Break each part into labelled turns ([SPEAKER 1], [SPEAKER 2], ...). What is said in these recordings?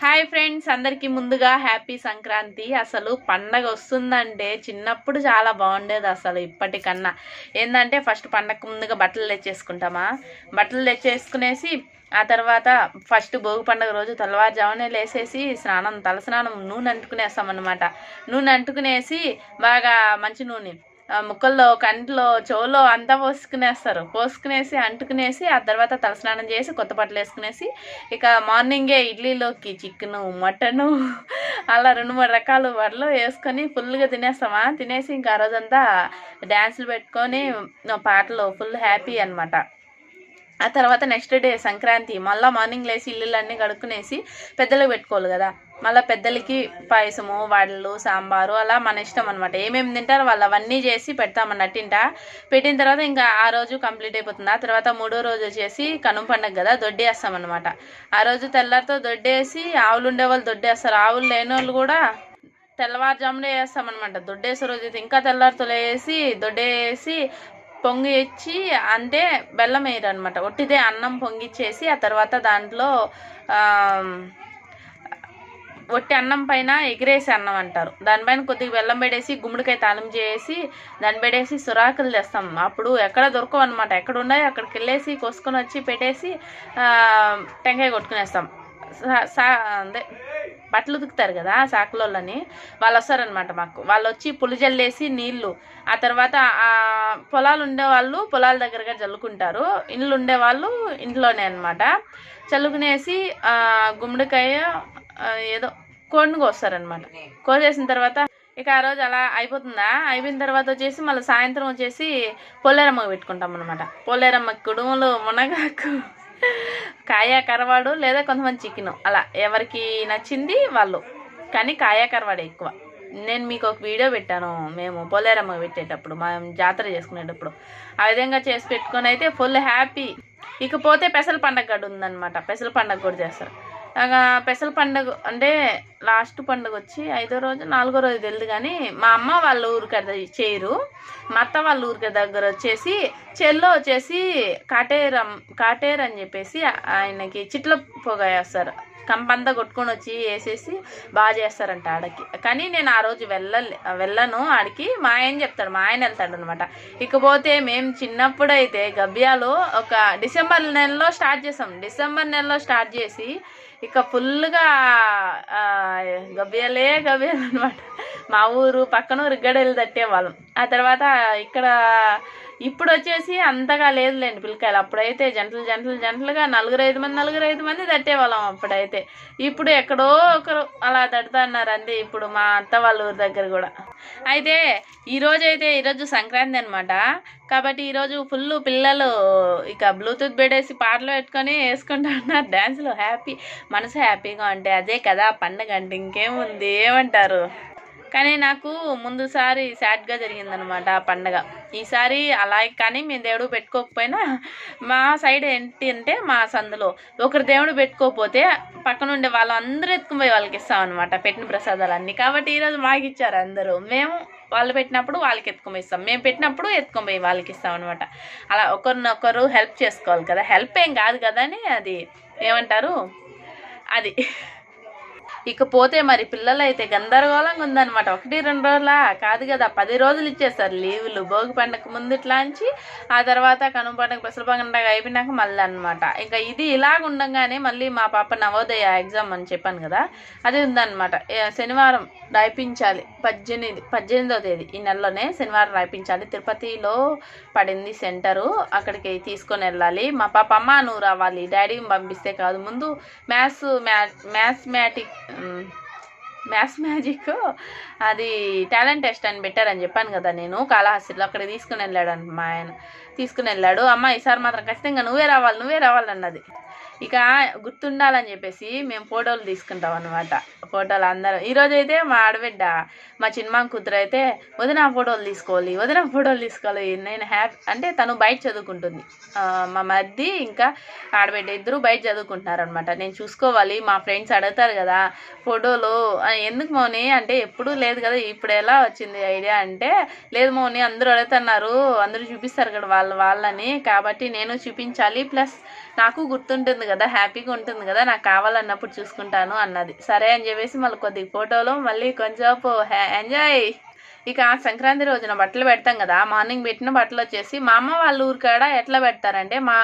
[SPEAKER 1] Hi friends అందరికీ ముందుగా happy Sankranti. అసలు పండగ వస్తుందంటే చిన్నప్పుడు చాలా బాగుండేది అసలు ఇప్పటికన్నా. ఏంటంటే ఫస్ట్ పండగ ముందుగా బట్టలు తెచ్చేసుకుంటామా? బట్టలు తెచ్చేసుకునేసి ఆ తర్వాత ఫస్ట్ భోగి పండుగ రోజు తెల్లవారుజామునే లేసేసి స్నానం తలస్నానం నూనె అంటుకునేస్తామన్నమాట. నూనె అంటుకునేసి బాగా మంచి నూనె. ముక్కల్లో కంట్లో చెవులో అంతా పోసుకునేస్తారు. పోసుకునేసి అంటుకునేసి ఆ తర్వాత తలస్నానం చేసి కొత్త బట్టలు వేసుకునేసి ఇక మార్నింగే ఇడ్లీలోకి చికెను మటను అలా రెండు మూడు రకాలు వడలు వేసుకొని ఫుల్గా తినేస్తామా? తినేసి ఇంకా ఆ రోజంతా డ్యాన్సులు పెట్టుకొని పాటలు ఫుల్ హ్యాపీ అన్నమాట. ఆ తర్వాత నెక్స్ట్ డే సంక్రాంతి. మళ్ళీ మార్నింగ్ లేసి ఇల్లులన్నీ కడుక్కునేసి పెద్దలకు పెట్టుకోవాలి కదా. మళ్ళీ పెద్దలకి పాయసము వడలు సాంబారు అలా మన ఇష్టం అనమాట ఏమేమి తింటారో వాళ్ళు అవన్నీ చేసి పెడతామన్నట్టింట పెట్టిన తర్వాత ఇంకా ఆ రోజు కంప్లీట్ అయిపోతుంది. ఆ తర్వాత మూడో రోజు వచ్చేసి కనుమ పండుగ కదా దొడ్డేస్తామన్నమాట ఆ రోజు తెల్లారితో దొడ్డేసి ఆవులు ఉండేవాళ్ళు దొడ్డేస్తారు ఆవులు లేని వాళ్ళు కూడా తెల్లవారుజామునే వేస్తామన్నమాట దొడ్డేసే రోజు అయితే ఇంకా తెల్లారితో వేసి దొడ్డేసి పొంగి ఇచ్చి అంటే బెల్లం వేయరు అనమాట ఒట్టిదే అన్నం పొంగిచ్చేసి ఆ తర్వాత దాంట్లో ఒట్టి అన్నం పైన ఎగిరేసి అన్నం అంటారు. దానిపైన కొద్దిగా బెల్లం పెడేసి గుమ్మడికాయ తాళం చేసి దాన్ని పెడేసి సురాకులు తెస్తాం. అప్పుడు ఎక్కడ దొరకవు అనమాట ఎక్కడ ఉన్నాయో అక్కడికి వెళ్ళేసి కోసుకొని వచ్చి పెట్టేసి టెంకాయ కొట్టుకునేస్తాం. సా- సా అదే బట్టలు ఉతుకుతారు కదా సాకులోళ్ళని వాళ్ళు వస్తారనమాట మాకు. వాళ్ళు వచ్చి పులి జల్లేసి నీళ్ళు ఆ తర్వాత ఆ పొలాలు ఉండేవాళ్ళు పొలాల దగ్గరగా చల్లుకుంటారు ఇండ్లు ఉండేవాళ్ళు ఇంట్లోనే అనమాట చల్లుకునేసి గుమ్మడికాయ ఏదో కోడిని కోస్తారనమాట కోసేసిన తర్వాత ఇక ఆ రోజు అలా అయిపోతుందా? అయిపోయిన తర్వాత వచ్చేసి మళ్ళీ సాయంత్రం వచ్చేసి పొల్లేరమ్మకి పెట్టుకుంటాం అనమాట పొల్లేరమ్మకి కుడుములు మునగాకు కాయ కరవాడు లేదా కొంతమంది చికెన్ అలా ఎవరికి నచ్చింది వాళ్ళు. కానీ కాయ కరవాడు ఎక్కువ. నేను మీకు ఒక వీడియో పెట్టాను. మేము పోలేరమ్మ పెట్టేటప్పుడు మనం జాతర చేసుకునేటప్పుడు. ఆ విధంగా చేసి పెట్టుకొని అయితే ఫుల్ హ్యాపీ. ఇకపోతే పెసల పండగ గడు ఉందన్నమాట పెసల పండగ కూడా చేస్తారు. ఇక పెసల పండగ అంటే లాస్ట్ పండుగ వచ్చి ఐదో రోజు నాలుగో రోజు తెలియదు కానీ మా అమ్మ వాళ్ళ ఊరికి చేయరు మా అత్త వాళ్ళ ఊరికి దగ్గర వచ్చేసి చెల్లో వచ్చేసి కాటేరం కాటేర్ అని చెప్పేసి ఆయనకి చిట్ల పొగ వేస్తారు. కంపంతా కొట్టుకొని వచ్చి వేసేసి బాగా చేస్తారంట ఆడకి. కానీ నేను ఆ రోజు వెళ్ళలే వెళ్ళను ఆడికి. మా ఆయన చెప్తాడు మా ఆయన వెళ్తాడు అనమాట ఇకపోతే మేము చిన్నప్పుడు అయితే గబ్బియాలు ఒక డిసెంబర్ నెలలో స్టార్ట్ చేసాం. డిసెంబర్ నెలలో స్టార్ట్ చేసి ఇక ఫుల్గా గబ్బియాలే గబ్బియాలు అనమాట మా ఊరు పక్కన ఊరు గడలు తట్టేవాళ్ళం. ఆ తర్వాత ఇక్కడ ఇప్పుడు వచ్చేసి అంతగా లేదులేండి పిల్లకాయలు. అప్పుడైతే జంటలు జంటలు జంటలుగా నలుగురు ఐదు మంది నలుగురు ఐదు మంది తట్టేవాళ్ళం అప్పుడైతే. ఇప్పుడు ఎక్కడో ఒకరు అలా తడుతున్నారు అంతే ఇప్పుడు మా అత్త వాళ్ళ ఊరి దగ్గర కూడా. అయితే ఈరోజు అయితే ఈరోజు సంక్రాంతి అనమాట కాబట్టి ఈరోజు ఫుల్ పిల్లలు ఇక బ్లూటూత్ పెట్టేసి పాటలు పెట్టుకొని వేసుకుంటా ఉన్నారు. డ్యాన్స్లో హ్యాపీ మనసు హ్యాపీగా ఉంటే అదే కదా పండగ అంటే ఇంకేముంది? ఏమంటారు? కానీ నాకు ముందుసారి సాడ్గా జరిగిందనమాట ఆ పండగ. ఈసారి అలా కానీ మేము దేవుడు పెట్టుకోకపోయినా మా సైడ్ ఏంటి అంటే మా సందులో ఒకరు దేవుడు పెట్టుకోకపోతే పక్కన ఉండే వాళ్ళందరూ ఎత్తుకుపోయి వాళ్ళకి ఇస్తాం అనమాట పెట్టిన ప్రసాదాలన్నీ. కాబట్టి ఈరోజు మాకు ఇచ్చారు అందరూ. మేము వాళ్ళు పెట్టినప్పుడు వాళ్ళకి ఎత్తుకొని ఇస్తాం. మేము పెట్టినప్పుడు ఎత్తుకొని పోయి వాళ్ళకి ఇస్తాం అనమాట అలా ఒకరినొకరు హెల్ప్ చేసుకోవాలి కదా. హెల్ప్ ఏం కాదు కదా అని అది ఏమంటారు? అది ఇకపోతే మరి పిల్లలు అయితే గందరగోళంగా ఉందన్నమాట. ఒకటి రెండు రోజులా కాదు కదా పది రోజులు ఇచ్చేస్తారు లీవులు. భోగి పండగ ముందు ఇట్లాంచి ఆ తర్వాత కనుమ పండగ పెసల పండగ అయిపోయినాక మళ్ళీ అనమాట ఇంకా ఇది ఇలాగ ఉండగానే మళ్ళీ మా పాప నవోదయ ఎగ్జామ్ అని చెప్పాను కదా అది ఉందన్నమాట. శనివారం రాయిపించాలి. పద్దెనిమిది పద్దెనిమిదో తేదీ ఈ నెలలోనే శనివారం రాయిపించాలి. తిరుపతిలో పడింది సెంటరు అక్కడికి తీసుకొని వెళ్ళాలి. మా పాప అమ్మ నువ్వు రావాలి డాడీని పంపిస్తే కాదు. ముందు మ్యాథ్స్ మ్యా మ్యాథ్మెటిక్ మ్యాథ్స్ మ్యాజిక్. అది టాలెంట్ టెస్ట్ అని పెట్టారని చెప్పాను కదా నేను కాళహస్తిలో అక్కడ తీసుకుని వెళ్ళాడు మా ఆయన. తీసుకుని వెళ్ళాడు. అమ్మ ఈసారి మాత్రం ఖచ్చితంగా నువ్వే రావాలి నువ్వే రావాలన్నది ఇక గుర్తుండాలని చెప్పేసి మేము ఫోటోలు తీసుకుంటాం అనమాట ఫోటోలు అందరం. ఈరోజు అయితే మా ఆడబిడ్డ మా చిన్నమ్మ కూతురు అయితే వదిన ఫోటోలు తీసుకోవాలి వదిన ఫోటోలు తీసుకోవాలి నేను హ్యాపీ అంటే తను బయట చదువుకుంటుంది. మా మధ్య ఇంకా ఆడబిడ్డ ఇద్దరు బయట చదువుకుంటున్నారు అనమాట నేను చూసుకోవాలి మా ఫ్రెండ్స్ అడుగుతారు కదా ఫోటోలు ఎందుకు మౌని? అంటే ఎప్పుడూ లేదు కదా ఇప్పుడు ఎలా వచ్చింది ఐడియా? అంటే లేదు మౌని అందరూ అడుగుతున్నారు అందరూ చూపిస్తారు కదా వాళ్ళ వాళ్ళని కాబట్టి నేను చూపించాలి. ప్లస్ నాకు గుర్తుంటుంది కదా హ్యాపీగా ఉంటుంది కదా నాకు కావాలన్నప్పుడు చూసుకుంటాను అన్నది. సరే అని చెప్పేసి మళ్ళీ కొద్ది ఫోటోలో మళ్ళీ కొంచెంసేపు ఎంజాయ్. ఇక సంక్రాంతి రోజున బట్టలు పెడతాం కదా మార్నింగ్ పెట్టిన బట్టలు వచ్చేసి మా అమ్మ వాళ్ళ ఊరికాడ ఎట్లా పెడతారంటే మా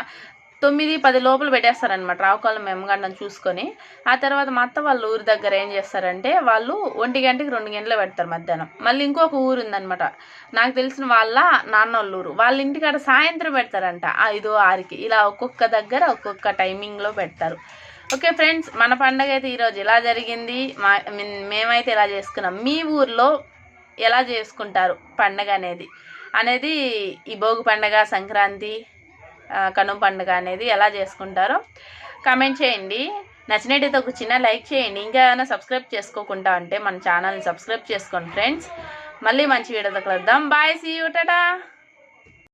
[SPEAKER 1] తొమ్మిది పది లోపల పెట్టేస్తారనమాట రావుకాలం మెమ్మగండం చూసుకొని. ఆ తర్వాత మా అత్త వాళ్ళ ఊరి దగ్గర ఏం చేస్తారంటే వాళ్ళు ఒంటి గంటకి రెండు గంటలు పెడతారు మధ్యాహ్నం. మళ్ళీ ఇంకొక ఊరు ఉందనమాట నాకు తెలిసిన వాళ్ళ నాన్న వాళ్ళ ఊరు వాళ్ళ ఇంటికాడ సాయంత్రం పెడతారంట. ఐదో ఆరుకి. ఇలా ఒక్కొక్క దగ్గర ఒక్కొక్క టైమింగ్లో పెడతారు. ఓకే ఫ్రెండ్స్ మన పండగ అయితే ఈరోజు ఇలా జరిగింది? మా మీన్- మేమైతే ఇలా చేసుకున్నాం? మీ ఊర్లో ఎలా చేసుకుంటారు పండగ అనేది? అనేది ఈ భోగి పండగ సంక్రాంతి కనుమ పండుగ అనేది ఎలా చేసుకుంటారో కామెంట్ చేయండి. నచ్చినట్టయితే ఒక చిన్న లైక్ చేయండి. ఇంకా ఏమైనా సబ్స్క్రైబ్ చేసుకోకుండా అంటే మన ఛానల్ని సబ్స్క్రైబ్ చేసుకోండి ఫ్రెండ్స్. మళ్ళీ మంచి వీడియోతో కలుద్దాం. Bye see you